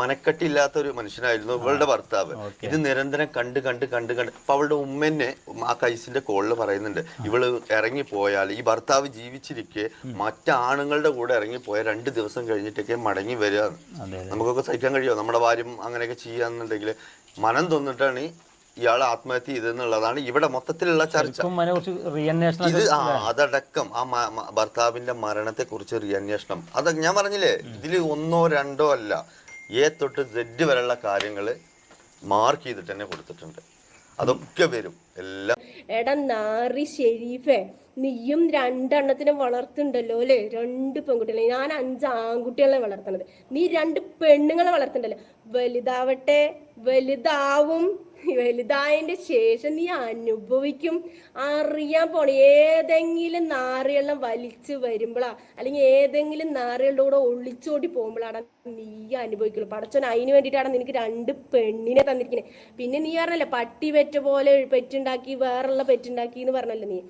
മനക്കെട്ടില്ലാത്ത ഒരു മനുഷ്യനായിരുന്നു ഇവളുടെ ഭർത്താവ്. ഇത് നിരന്തരം കണ്ട് കണ്ട് കണ്ട് കണ്ട്. അപ്പൊ അവളുടെ ഉമ്മനെ ആ കൈസിന്റെ കോളിൽ പറയുന്നുണ്ട് ഇവൾ ഇറങ്ങി പോയാൽ ഈ ഭർത്താവ് ജീവിച്ചിരിക്കെ മറ്റാണുങ്ങളുടെ കൂടെ ഇറങ്ങി പോയ രണ്ട് ദിവസം കഴിഞ്ഞിട്ടൊക്കെ മടങ്ങി വരിക. നമുക്കൊക്കെ സഹിക്കാൻ കഴിയുമോ? നമ്മുടെ ഭാര്യം അങ്ങനെയൊക്കെ ചെയ്യാന്നുണ്ടെങ്കിൽ മനം തോന്നിട്ടാണ് ഇയാൾ ആത്മഹത്യ ചെയ്തെന്നുള്ളതാണ് ഇവിടെ മൊത്തത്തിലുള്ള ചർച്ച. ഇത് ആ അതടക്കം ആ ഭർത്താവിന്റെ മരണത്തെ കുറിച്ച് റിയന്വേഷണം അത് ഞാൻ പറഞ്ഞില്ലേ ഇതിൽ ഒന്നോ രണ്ടോ അല്ല. എ തൊട്ട് സെഡ് വരെയുള്ള കാര്യങ്ങൾ മാർക്ക് ചെയ്തിട്ട് തന്നെ കൊടുത്തിട്ടുണ്ട്. അതൊക്കെ വരും. എല്ലാം എടാ നാറി ഷെരീഫേ നീയും രണ്ടെണ്ണത്തിനെ വളർത്തുണ്ടല്ലോ അല്ലേ? രണ്ട് പെൺകുട്ടികളെ. ഞാൻ അഞ്ച് ആൺകുട്ടികളെ വളർത്തണത്. നീ രണ്ട് പെണ്ണുങ്ങളെ വളർത്തണ്ടല്ലോ? വലുതാവട്ടെ വലുതാവും. വലുതായതിന്റെ ശേഷം നീ അനുഭവിക്കും. അറിയാൻ പോണ. ഏതെങ്കിലും നാറിയെല്ലാം വലിച്ചു വരുമ്പോഴാ അല്ലെങ്കിൽ ഏതെങ്കിലും നാറികളുടെ കൂടെ ഒളിച്ചോടി പോകുമ്പോഴാണ് നീ അനുഭവിക്കുള്ളൂ. പടച്ചോൻ അതിന് വേണ്ടിയിട്ടാണ് നിനക്ക് രണ്ട് പെണ്ണിനെ തന്നിരിക്കുന്നത് പിന്നെ നീ പറഞ്ഞല്ലേ പട്ടി പെറ്റ പോലെ പെറ്റുണ്ടാക്കി വേറുള്ള പെറ്റുണ്ടാക്കി എന്ന് പറഞ്ഞല്ലോ നീ.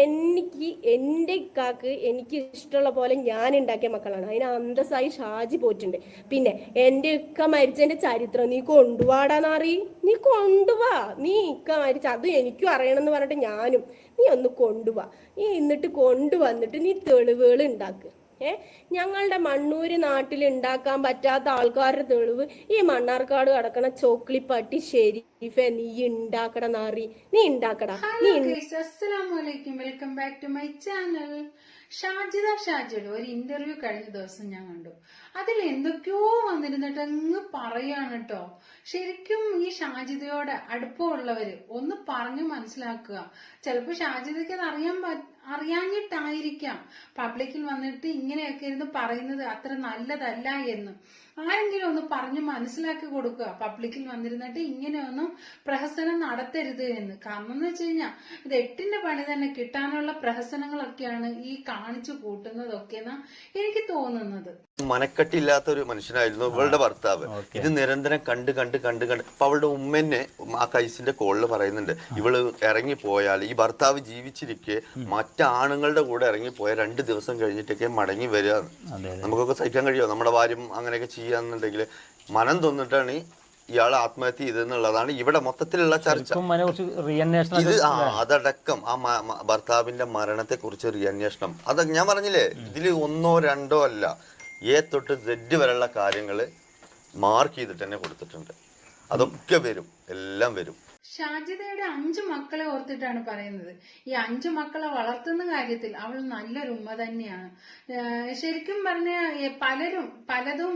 എനിക്ക് എന്റെ ഇക്കാക്ക് എനിക്ക് ഇഷ്ടമുള്ള പോലെ ഞാൻ ഉണ്ടാക്കിയ മക്കളാണ്. അതിന് അന്തസ്സായി ഷാജി പോയിട്ടുണ്ട്. പിന്നെ എന്റെ ഇക്ക മരിച്ചതിന്റെ ചരിത്രം നീ കൊണ്ടുപോടാന്നറി നീ കൊണ്ടുപോവാ നീ ഇക്ക മരിച്ച അത് എനിക്കും അറിയണമെന്ന് പറഞ്ഞിട്ട് ഞാനും നീ ഒന്ന് കൊണ്ടുപോവാ നീ എന്നിട്ട് കൊണ്ടുവന്നിട്ട് നീ തെളിവുകൾ ഉണ്ടാക്ക്. ഏ? ഞങ്ങളുടെ മണ്ണൂര് നാട്ടിൽ ഉണ്ടാക്കാൻ പറ്റാത്ത ആൾക്കാരുടെ തെളിവ് ഈ മണ്ണാർക്കാട് കിടക്കണ ചോക്ലിപ്പട്ടി ഷെരീഫെ നീ ഉണ്ടാക്കട നാറി. നീ ഉണ്ടാക്കടാ നീ welcome back to my channel Shajida ഷാജിയുടെ ഒരു ഇന്റർവ്യൂ കഴിഞ്ഞ ദിവസം ഞാൻ കണ്ടു. അതിൽ എന്തൊക്കെയോ വന്നിരുന്നിട്ട് അങ്ങ് പറയാണ് കേട്ടോ ശരിക്കും ഈ ഷാജിദയോട് അടുപ്പമുള്ളവര് ഒന്ന് പറഞ്ഞു മനസ്സിലാക്കുക. ചിലപ്പോ ഷാജിദയ്ക്ക് അത് അറിയാൻ പറ്റ അറിയാഞ്ഞിട്ടായിരിക്കാം. പബ്ലിക്കിൽ വന്നിട്ട് ഇങ്ങനെയൊക്കെ ഇരുന്ന് പറയുന്നത് അത്ര നല്ലതല്ല എന്ന്. ആരെങ്കിലും ഒന്ന് പറഞ്ഞു മനസ്സിലാക്കി കൊടുക്കുക. പബ്ലിക്കിൽ വന്നിരുന്നിട്ട് ഇങ്ങനെയൊന്നും പ്രഹസനം നടത്തരുത് എന്ന്. കാരണം എന്ന് വെച്ച് കഴിഞ്ഞാൽ ഇത് എട്ടിന്റെ പണി തന്നെ കിട്ടാനുള്ള പ്രഹസനങ്ങളൊക്കെയാണ് ഈ കാണിച്ചു കൂട്ടുന്നതൊക്കെ എന്നാ എനിക്ക് തോന്നുന്നത്. മനക്കെട്ടില്ലാത്ത ഒരു മനുഷ്യനായിരുന്നു ഇവളുടെ ഭർത്താവ്. ഇത് നിരന്തരം കണ്ട് കണ്ട് കണ്ട് കണ്ട്. അപ്പൊ അവളുടെ ഉമ്മനെ ആ കൈസിന്റെ കോളിൽ പറയുന്നുണ്ട് ഇവൾ ഇറങ്ങി പോയാൽ ഈ ഭർത്താവ് ജീവിച്ചിരിക്കെ മറ്റാണുങ്ങളുടെ കൂടെ ഇറങ്ങി പോയ രണ്ട് ദിവസം കഴിഞ്ഞിട്ടൊക്കെ മടങ്ങി വരിക. നമുക്കൊക്കെ സഹിക്കാൻ കഴിയുമോ? നമ്മുടെ ഭാര്യം അങ്ങനെയൊക്കെ ചെയ്യാന്നുണ്ടെങ്കിൽ മനം തോന്നിട്ടാണ് ഇയാൾ ആത്മഹത്യ ചെയ്തെന്നുള്ളതാണ് ഇവിടെ മൊത്തത്തിലുള്ള ചർച്ച. ഇത് ആ അതടക്കം ആ ഭർത്താവിന്റെ മരണത്തെ കുറിച്ച് റിയന്വേഷണം അത് ഞാൻ പറഞ്ഞില്ലേ ഇതിൽ ഒന്നോ രണ്ടോ അല്ല. എ തൊട്ട് സെഡ് വരെയുള്ള കാര്യങ്ങൾ മാർക്ക് ചെയ്തിട്ട് തന്നെ കൊടുത്തിട്ടുണ്ട്. അതൊക്കെ വരും. എല്ലാം വരും. ഷാജിദയുടെ അഞ്ചു മക്കളെ ഓർത്തിട്ടാണ് പറയുന്നത്. ഈ അഞ്ചു മക്കളെ വളർത്തുന്ന കാര്യത്തിൽ അവൾ നല്ലൊരു ഉമ്മ തന്നെയാണ്. ശരിക്കും പറഞ്ഞ പലരും പലതും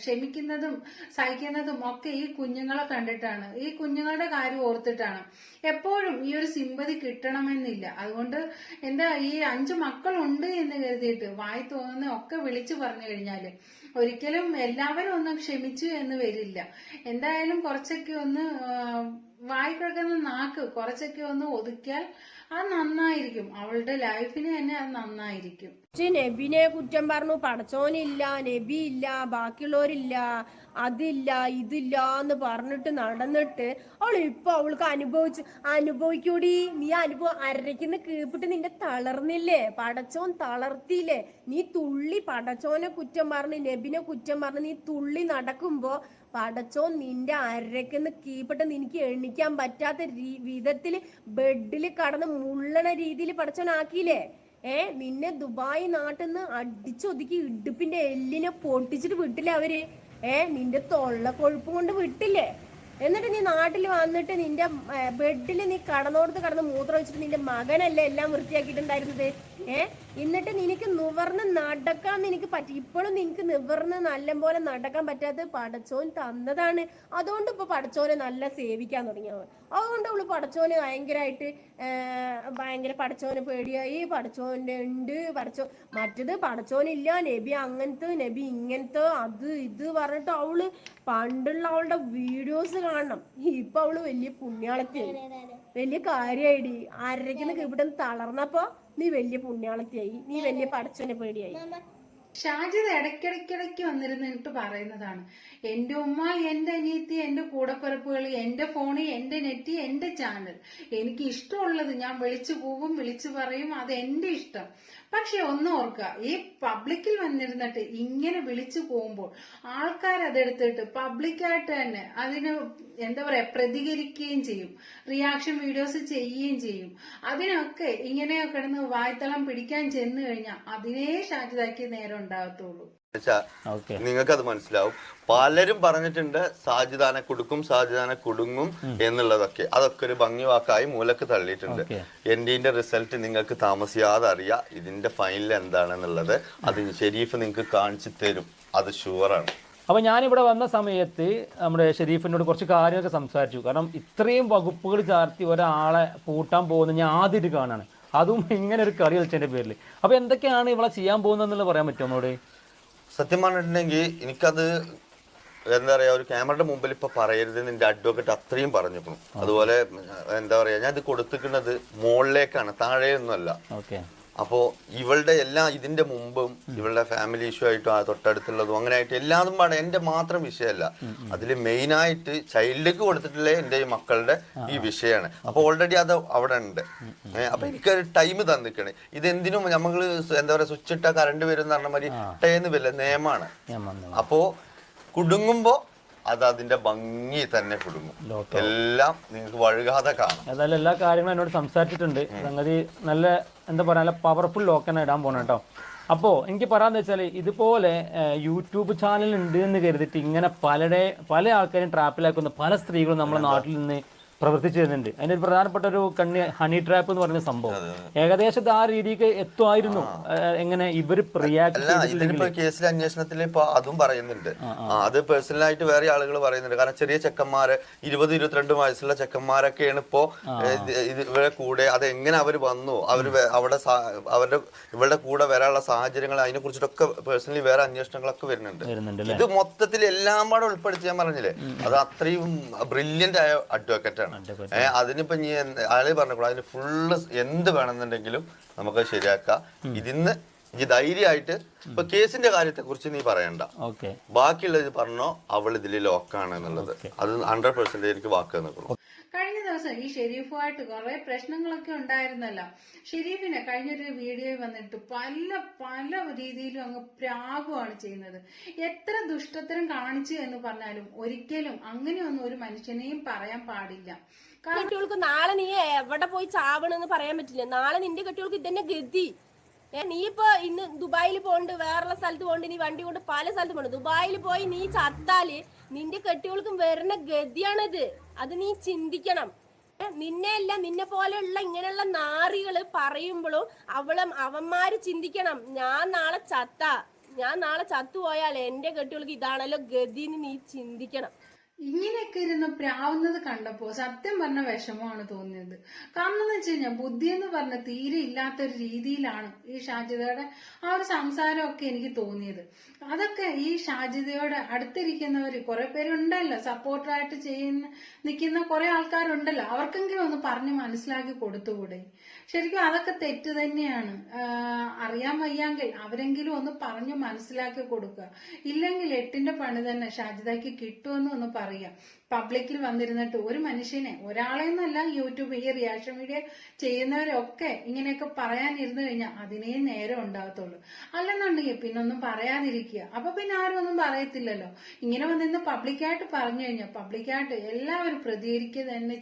ക്ഷമിക്കുന്നതും സഹിക്കുന്നതും ഒക്കെ ഈ കുഞ്ഞുങ്ങളെ കണ്ടിട്ടാണ്. ഈ കുഞ്ഞുങ്ങളുടെ കാര്യം ഓർത്തിട്ടാണ്. എപ്പോഴും ഈ ഒരു സിമ്പതി കിട്ടണമെന്നില്ല. അതുകൊണ്ട് എന്താ ഈ അഞ്ചു മക്കളുണ്ട് എന്ന് കരുതിയിട്ട് വായി തോന്നുന്ന ഒക്കെ വിളിച്ചു പറഞ്ഞു കഴിഞ്ഞാൽ ഒരിക്കലും എല്ലാവരും ഒന്നും ക്ഷമിച്ചു എന്ന് വരില്ല. എന്തായാലും കുറച്ചൊക്കെ ഒന്ന് നാക്ക് കുറച്ചൊക്കെ ഒന്ന് ഒതുക്കിയാൽ അത് നന്നായിരിക്കും. അവളുടെ ലൈഫിന് തന്നെ അത് നന്നായിരിക്കും. ഇജ്ജ് നബിനെ കുറ്റം പറഞ്ഞു. പടച്ചോനില്ല നബി ഇല്ല ബാക്കിയുള്ളവരില്ല അതില്ല ഇതില്ല എന്ന് പറഞ്ഞിട്ട് നടന്നിട്ട് അവൾ ഇപ്പൊ അവൾക്ക് അനുഭവിച്ച് അനുഭവിക്കൂടി. നീ അനുഭവം അരയ്ക്കുന്ന കീപ്പിട്ട് നിന്റെ തളർന്നില്ലേ? പടച്ചോൻ തളർത്തിയില്ലേ? നീ തുള്ളി പടച്ചോനെ കുറ്റം പറഞ്ഞ് നബിനെ കുറ്റം പറഞ്ഞ് നീ തുള്ളി നടക്കുമ്പോ പടച്ചോൻ നിന്റെ അരയ്ക്കുന്ന കീപ്പിട്ട് നിനക്ക് എണിക്കാൻ പറ്റാത്ത വിധത്തിൽ ബെഡിൽ കടന്ന് മുള്ളണ രീതിയിൽ പടച്ചോൻ ആക്കിയില്ലേ ഏ നിന്നെ ദുബായ് നാട്ടിൽ നിന്ന് അടിച്ചൊതുക്കി ഇടുപ്പിന്റെ എല്ലിനെ പൊട്ടിച്ചിട്ട് വിട്ടില്ലേ അവർ? ഏ നിന്റെ തൊള്ള കൊഴുപ്പ് കൊണ്ട് വിട്ടില്ലേ? എന്നിട്ട് നീ നാട്ടിൽ വന്നിട്ട് നിന്റെ ബെഡിൽ നീ കടന്നോടത്ത് കടന്ന് മൂത്രം വെച്ചിട്ട് നിന്റെ മകനല്ലേ എല്ലാം വൃത്തിയാക്കിയിട്ടുണ്ടായിരുന്നത്? ഏ എന്നിട്ട് നിനക്ക് നിവർന്ന് നടക്കാൻ നിനക്ക് പറ്റി. ഇപ്പോഴും നിനക്ക് നിവർന്ന് നല്ല പോലെ നടക്കാൻ പറ്റാത്ത പടച്ചോൻ തന്നതാണ്. അതുകൊണ്ട് ഇപ്പൊ പടച്ചോനെ നല്ല സേവിക്കാൻ തുടങ്ങിയത് അതുകൊണ്ട് അവൾ പഠിച്ചോന് ഭയങ്കരമായിട്ട് ഭയങ്കര പഠിച്ചോന് പേടിയായി. പഠിച്ചവന്റെ ഉണ്ട് പഠിച്ചോ മറ്റത് പഠിച്ചോനില്ല നബി അങ്ങനത്തെ നബി ഇങ്ങനത്തെ അത് ഇത് പറഞ്ഞിട്ട് അവൾ പണ്ടുള്ള അവളുടെ വീഡിയോസ് കാണണം. ഇപ്പൊ അവൾ വലിയ പുണ്യാളത്തിയായി. വലിയ കാര്യമായിടി ആരയ്ക്കുന്ന ഇവിടെ തളർന്നപ്പോ നീ വലിയ പുണ്യാളത്തിയായി. നീ വലിയ പഠിച്ചോനെ പേടിയായി. ഷാജിദ് ഇടയ്ക്കിടയ്ക്കിടയ്ക്ക് എന്നിട്ട് പറയുന്നതാണ്. എന്റെ ഉമ്മ എന്റെ അനിയത്തി എന്റെ കൂടപ്പിറപ്പുകൾ എന്റെ ഫോണ് എന്റെ നെറ്റ് എന്റെ ചാനൽ. എനിക്ക് ഇഷ്ടമുള്ളത് ഞാൻ വിളിച്ചു പോവും വിളിച്ചു പറയും. അത് എന്റെ ഇഷ്ടം. പക്ഷെ ഒന്ന് ഓർക്കുക ഈ പബ്ലിക്കിൽ വന്നിരുന്നിട്ട് ഇങ്ങനെ വിളിച്ചു പോകുമ്പോൾ ആൾക്കാർ അതെടുത്തിട്ട് പബ്ലിക്കായിട്ട് തന്നെ അതിന് എന്താ പറയാ പ്രതികരിക്കുകയും ചെയ്യും. റിയാക്ഷൻ വീഡിയോസ് ചെയ്യുകയും ചെയ്യും. അതിനൊക്കെ ഇങ്ങനെ കിടന്ന് വായ്ത്തളം പിടിക്കാൻ ചെന്ന് കഴിഞ്ഞാൽ അതിനേ ഷാജിതാക്കി നേരം ഉണ്ടാകത്തുള്ളൂ. നിങ്ങൾക്ക് അത് മനസ്സിലാവും. പലരും പറഞ്ഞിട്ടുണ്ട് സാജിദാനെ കൊടുക്കും സാജിദാനെ കുടുങ്ങും എന്നുള്ളതൊക്കെ. അതൊക്കെ ഒരു ഭംഗി വാക്കായി മൂലക്ക് തള്ളിയിട്ടുണ്ട്. എന്റെ റിസൾട്ട് നിങ്ങൾക്ക് താമസിയാതെ അറിയാം ഇതിന്റെ ഫൈനൽ എന്താണെന്നുള്ളത് അത് ഷെരീഫ് നിങ്ങൾക്ക് കാണിച്ചു തരും. അത് ഷുവറാണ്. അപ്പോൾ ഞാനിവിടെ വന്ന സമയത്ത് നമ്മുടെ ഷെരീഫിനോട് കുറച്ച് കാര്യമൊക്കെ സംസാരിച്ചു. കാരണം ഇത്രയും വകുപ്പുകൾ ചാർത്തി ഒരാളെ പൂട്ടാൻ പോകുന്ന ഞാൻ ആദ്യമായിട്ട് കാണാണ് അതും ഇങ്ങനെ ഒരു കളി കളിച്ചതിന്റെ പേരിൽ അപ്പോൾ എന്തൊക്കെയാണ് ഇവളെ ചെയ്യാൻ പോകുന്നതെന്നുള്ളത് പറയാൻ പറ്റുമോ നമ്മളോട്? സത്യം പറഞ്ഞിട്ടുണ്ടെങ്കിൽ എനിക്കത് എന്താ പറയാ ഒരു ക്യാമറയുടെ മുമ്പിൽ ഇപ്പൊ പറയരുത് എന്റെ അഡ്വക്കേറ്റ് അത്രയും പറഞ്ഞിരിക്കണം അതുപോലെ എന്താ പറയാ ഞാൻ ഇത് കൊടുത്തിരിക്കുന്നത് മുകളിലേക്കാണ് താഴെയൊന്നുമല്ല. ഓക്കെ അപ്പോ ഇവളുടെ എല്ലാ ഇതിന്റെ മുമ്പും ഇവളുടെ ഫാമിലി ഇഷ്യൂ ആയിട്ടും ആ തൊട്ടടുത്തുള്ളതും അങ്ങനെ ആയിട്ട് എല്ലാതും പാടെ എന്റെ മാത്രം വിഷയമല്ല. അതിൽ മെയിൻ ആയിട്ട് ചൈൽഡിലേക്ക് കൊടുത്തിട്ടുള്ള എന്റെ ഈ മക്കളുടെ ഈ വിഷയമാണ്. അപ്പൊ ഓൾറെഡി അത് അവിടെ ഉണ്ട്. അപ്പോൾ അപ്പൊ എനിക്കൊരു ടൈം തന്നിക്കണേ ഇതെന്തിനും നമ്മൾ എന്താ പറയാ സ്വിച്ച് ഇട്ടാ കറണ്ട് വരും എന്ന് പറഞ്ഞ മാതിരി ടേന്ന് വരില്ല നിയമമാണ്. ഞാൻ വന്നു അപ്പോ കുടുങ്ങുമ്പോ അത് അതിന്റെ ഭംഗി തന്നെ കുടുങ്ങും. എല്ലാം നിങ്ങൾക്ക് വഴുകാതെ കാണാം. ഏതായാലും എല്ലാ കാര്യങ്ങളും എന്നോട് സംസാരിച്ചിട്ടുണ്ട്. സംഗതി നല്ല എന്താ പറയാ നല്ല പവർഫുൾ ലോക്കന ഇടാൻ പോണ കേട്ടോ അപ്പോ എനിക്ക് പറയാന്ന് വെച്ചാൽ ഇതുപോലെ യൂട്യൂബ് ചാനൽ ഉണ്ട് എന്ന് കരുതിയിട്ട് ഇങ്ങനെ പലരുടെ പല ആൾക്കാരും ട്രാപ്പിലാക്കുന്ന പല സ്ത്രീകളും നമ്മുടെ നാട്ടിൽ നിന്ന് പ്രവർത്തിച്ചു വരുന്നുണ്ട്. അതിന്റെ ഒരു പ്രധാനപ്പെട്ട ഒരു കണ്ണി ഹണി ട്രാപ്പ് എന്ന് പറയുന്ന സംഭവം. ഏകദേശം ആ രീതിക്ക് എത്തുമായിരുന്നു. എങ്ങനെ ഇവർ റിയാക്ട് അല്ല ഇതിനിപ്പോ കേസിലെ അന്വേഷണത്തിൽ ഇപ്പൊ അതും പറയുന്നുണ്ട്. അത് പേഴ്സണലായിട്ട് വേറെ ആളുകൾ പറയുന്നുണ്ട്. കാരണം ചെറിയ ചെക്കന്മാര് ഇരുപത് ഇരുപത്തിരണ്ട് വയസ്സുള്ള ചെക്കന്മാരൊക്കെയാണ് ഇപ്പോ ഇവരെ കൂടെ അത് എങ്ങനെ അവർ വന്നു അവർ അവിടെ അവരുടെ ഇവരുടെ കൂടെ വരാനുള്ള സാഹചര്യങ്ങൾ അതിനെ കുറിച്ചിട്ടൊക്കെ പേഴ്സണലി വേറെ അന്വേഷണങ്ങളൊക്കെ വരുന്നുണ്ട്. ഇത് മൊത്തത്തിൽ എല്ലാം പാടെ ഉൾപ്പെടുത്തി ഞാൻ പറഞ്ഞില്ലേ? അത് അത്രയും ബ്രില്യന്റ് ആയ അഡ്വക്കറ്റ് ആണ്. ഏഹ് അതിനിപ്പോ നീ ആൾ പറഞ്ഞോളൂ അതിന് ഫുള്ള് എന്ത് വേണമെന്നുണ്ടെങ്കിലും നമുക്ക് ശരിയാക്കാം. ഇതിന്ന് നീ ധൈര്യമായിട്ട് ഇപ്പൊ കേസിന്റെ കാര്യത്തെ കുറിച്ച് നീ പറയണ്ട. ബാക്കിയുള്ളത് പറഞ്ഞോ അവൾ ഇതിൽ ലോക്കാണ് എന്നുള്ളത്. അത് ഹൺഡ്രഡ് പെർസെന്റ് എനിക്ക് വാക്ക് നിൽക്കണം കഴിഞ്ഞ ദിവസം ഈ ഷെരീഫുമായിട്ട് കുറെ പ്രശ്നങ്ങളൊക്കെ ഉണ്ടായിരുന്നല്ലോ. ഷെരീഫിനെ കഴിഞ്ഞൊരു വീഡിയോയിൽ വന്നിട്ട് പല പല രീതിയിലും അങ്ങ് പ്രാഗുമാണ് ചെയ്യുന്നത്. എത്ര ദുഷ്ടത്തരം കാണിച്ചു എന്ന് പറഞ്ഞാലും ഒരിക്കലും അങ്ങനെയൊന്നും ഒരു മനുഷ്യനെയും പറയാൻ പാടില്ല. കുട്ടികൾക്ക് നാളെ നീ എവിടെ പോയി ചാവണെന്ന് പറയാൻ പറ്റില്ല. നാളെ നിന്റെ കെട്ടികൾക്ക് ഇതന്നെ ഗതി. നീ ഇപ്പൊ ഇന്ന് ദുബായിൽ പോണ്ട് വേറെ സ്ഥലത്ത് പോണ്ട് നീ വണ്ടി കൊണ്ട് പല സ്ഥലത്ത് പോണ്ട്. ദുബായിൽ പോയി നീ ചത്താൽ നിന്റെ കെട്ടികൾക്കും വരുന്ന ഗതിയാണിത്. അത് നീ ചിന്തിക്കണം. നിന്നെയല്ല നിന്നെ പോലെയുള്ള ഇങ്ങനെയുള്ള നാറികൾ പറയുമ്പോഴും അവളും അവന്മാര് ചിന്തിക്കണം. ഞാൻ നാളെ ചത്ത ഞാൻ നാളെ ചത്തുപോയാൽ എന്റെ കെട്ടികൾക്ക് ഇതാണല്ലോ ഗതിന്ന് നീ ചിന്തിക്കണം. ഇങ്ങനെയൊക്കെ ഇരുന്ന് പ്രാവുന്നത് കണ്ടപ്പോ സത്യം പറഞ്ഞ വിഷമമാണ് തോന്നിയത്. കാരണം എന്ന് വെച്ച് കഴിഞ്ഞാൽ ബുദ്ധി എന്ന് പറഞ്ഞ തീരെ ഇല്ലാത്തൊരു രീതിയിലാണ് ഈ ഷാജിതയുടെ ആ ഒരു സംസാരമൊക്കെ എനിക്ക് തോന്നിയത്. അതൊക്കെ ഈ ഷാജിതയോട് അടുത്തിരിക്കുന്നവര് കുറെ പേരുണ്ടല്ലോ സപ്പോർട്ടായിട്ട് ചെയ്യുന്ന നിൽക്കുന്ന കുറെ ആൾക്കാരുണ്ടല്ലോ അവർക്കെങ്കിലും ഒന്ന് പറഞ്ഞ് മനസ്സിലാക്കി കൊടുത്തുകൂടെ? ശരിക്കും അതൊക്കെ തെറ്റ് തന്നെയാണ്. അറിയാൻ വയ്യാങ്കിൽ അവരെങ്കിലും ഒന്ന് പറഞ്ഞ് മനസ്സിലാക്കി കൊടുക്കുക. ഇല്ലെങ്കിൽ എട്ടിന്റെ പണി തന്നെ ഷാജിതയ്ക്ക് കിട്ടുമെന്ന് ഒന്ന് പറയാം പബ്ലിക്കിൽ വന്നിരുന്നിട്ട് ഒരു മനുഷ്യനെ ഒരാളെന്നല്ല യൂട്യൂബ് ഈ റിയാക്ഷൻ വീഡിയോ ചെയ്യുന്നവരൊക്കെ ഇങ്ങനെയൊക്കെ പറയാനിരുന്നു കഴിഞ്ഞാൽ അതിനേ നേരം ഉണ്ടാകത്തുള്ളൂ. അല്ലെന്നുണ്ടെങ്കിൽ പിന്നെ ഒന്നും പറയാതിരിക്കുക അപ്പൊ പിന്നെ ആരും ഒന്നും പറയത്തില്ലല്ലോ. ഇങ്ങനെ വന്നിരുന്ന് പബ്ലിക്കായിട്ട് പറഞ്ഞു കഴിഞ്ഞാൽ പബ്ലിക്കായിട്ട് എല്ലാവരും പ്രതികരിക്കുക തന്നെ